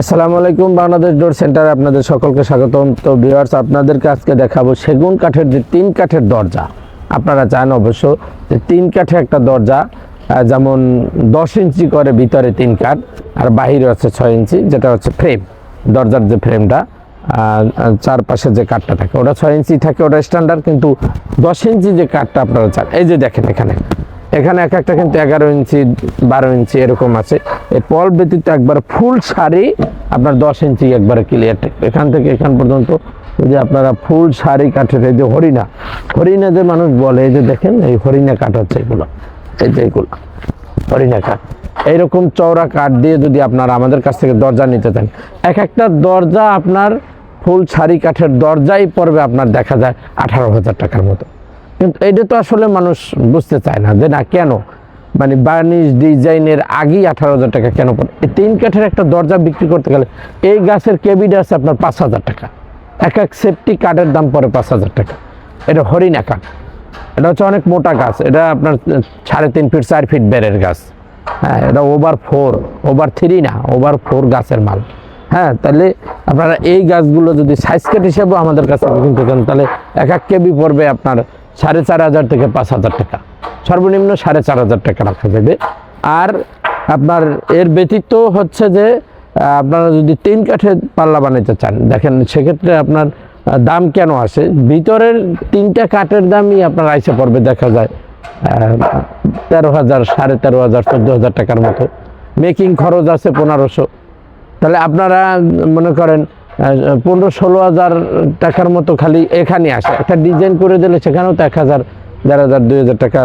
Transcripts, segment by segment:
আসসালামু আলাইকুম, বাংলাদেশ ডোর সেন্টারে আপনাদের সকলকে স্বাগতম। তো ভিউয়ার্স, আপনাদেরকে আজকে দেখাবো সেগুন কাঠের যে তিন কাঠের দরজা। আপনারা চান অবশ্য যে তিন কাঠের একটা দরজা যেমন দশ ইঞ্চি করে ভিতরে তিন কাঠ, আর বাহিরে হচ্ছে ছয় ইঞ্চি, যেটা হচ্ছে ফ্রেম, দরজার যে ফ্রেমটা চারপাশে যে কাঠটা থাকে। ওটা ছয় ইঞ্চি থাকে, ওটা স্ট্যান্ডার্ড কিন্তু দশ ইঞ্চি যে কাঠটা আপনারা চান। এই যে দেখেন এখানে এখানে এক একটা কিন্তু এগারো ইঞ্চি, বারো ইঞ্চি এরকম আছে। এই পল ব্যতীত একবার ফুল শাড়ি আপনার দশ ইঞ্চি একবারে ক্লিয়ার এখান থেকে এখান পর্যন্ত যদি আপনারা ফুল শাড়ি কাঠের, এই যে হরিণা হরিণা যে মানুষ বলে, এই যে দেখেন, এই হরিণা কাঠ হচ্ছে এগুলো। এই যে এগুলো, হরিণা কাঠ। এইরকম চওড়া কাঠ দিয়ে যদি আপনারা আমাদের কাছ থেকে দরজা নিতে চান, এক একটা দরজা আপনার ফুল শাড়ি কাঠের দরজাই পড়বে আপনার দেখা যায় আঠারো হাজার টাকার মতো। কিন্তু এটা তো আসলে মানুষ বুঝতে চায় না যে না, কেন? মানে বার্নিশ ডিজাইনের আগেই আঠারো হাজার টাকা কেন পড়ে? এই তিন কাঠের একটা দরজা বিক্রি করতে গেলে এই গাছের কেবিড আছে আপনার পাঁচ হাজার টাকা। এক এক সেফটি কাঠের দাম পড়ে পাঁচ হাজার টাকা। এটা হরিণা কাঠ। এটা হচ্ছে অনেক মোটা গাছ। এটা আপনার সাড়ে তিন ফিট চার ফিট বেরের গাছ। হ্যাঁ এটা ওভার ফোর ওভার থ্রি না ওভার ফোর গাছের মাল। হ্যাঁ তাহলে আপনারা এই গাছগুলো যদি সাইজ কাট হিসেবেও আমাদের কাছে কিনতে চান, তাহলে এক এক কেবি পড়বে আপনার সাড়ে চার হাজার থেকে পাঁচ হাজার টাকা। সর্বনিম্ন সাড়ে চার হাজার টাকা রাখা যাবে। আর আপনার এর ব্যতীত হচ্ছে যে আপনারা যদি তিন কাঠের পাল্লা বানাইতে চান, দেখেন সেক্ষেত্রে আপনার দাম কেন আসে? ভিতরের তিনটা কাঠের দামই আপনার আইসে পড়বে, দেখা যায় তেরো হাজার, সাড়ে তেরো হাজার, চোদ্দ হাজার টাকার মতো। মেকিং খরচ আছে পনেরোশো। তাহলে আপনারা মনে করেন পনেরো ষোলো হাজার টাকার মতো খালি এখানে আসে। একটা ডিজাইন করে দিলে সেখানেও তো এক হাজার, দেড় হাজার, দুই হাজার টাকা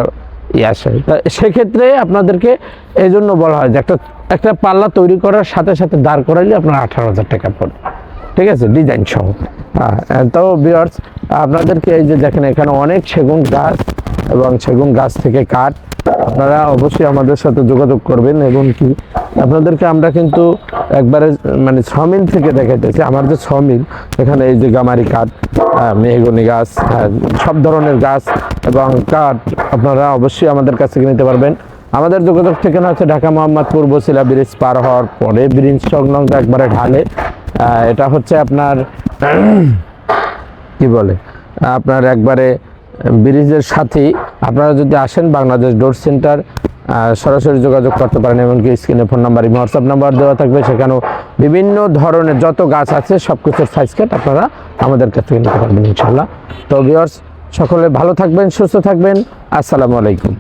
ই আসে। তা সেক্ষেত্রে আপনাদেরকে এই জন্য বলা হয় যে একটা একটা পাল্লা তৈরি করার সাথে সাথে দাঁড় করাইলে আপনার আঠারো হাজার টাকা পড়ে ঠিক আছে? ডিজাইন সহ। হ্যাঁ তো বিয়ার্স আপনাদেরকে এই যে দেখেন, এখানে অনেক সেগুন গাছ এবং সেগুন গাছ থেকে কাঠ। আপনারা অবশ্যই আমাদের সাথে যোগাযোগ করবেন এবং কি আপনাদেরকে আমরা কিন্তু একবারে মানে ছমিল থেকে দেখাইতেছি। আমার যে ছমিল এখানে এই যে গামারি কাঠ আহ, মেহগনি গাছ হ্যাঁ, সব ধরনের গাছ এবং কাঠ আপনারা অবশ্যই আমাদের কাছ থেকে নিতে পারবেন। আমাদের যোগাযোগ ঠিকানা হচ্ছে ঢাকা মোহাম্মদপুর বসিলা ব্রিজ পার হওয়ার পরে ব্রিজ সংলগ্ন একবারে ঢালে। এটা হচ্ছে আপনার কি বলে আপনার একবারে ব্রিজের সাথেই আপনারা যদি আসেন বাংলাদেশ ডোর সেন্টার সরাসরি যোগাযোগ করতে পারেন, এমনকি স্ক্রিনে ফোন নাম্বার এবং হোয়াটসঅ্যাপ নাম্বার দেওয়া থাকবে। সেখানেও বিভিন্ন ধরনের যত গাছ আছে সব কিছুর সাইজ কাট আপনারা আমাদের কাছ থেকে নিতে পারবেন ইনশাল্লাহ তো ভিওর্স সকলে ভালো থাকবেন, সুস্থ থাকবেন। আসসালামু আলাইকুম।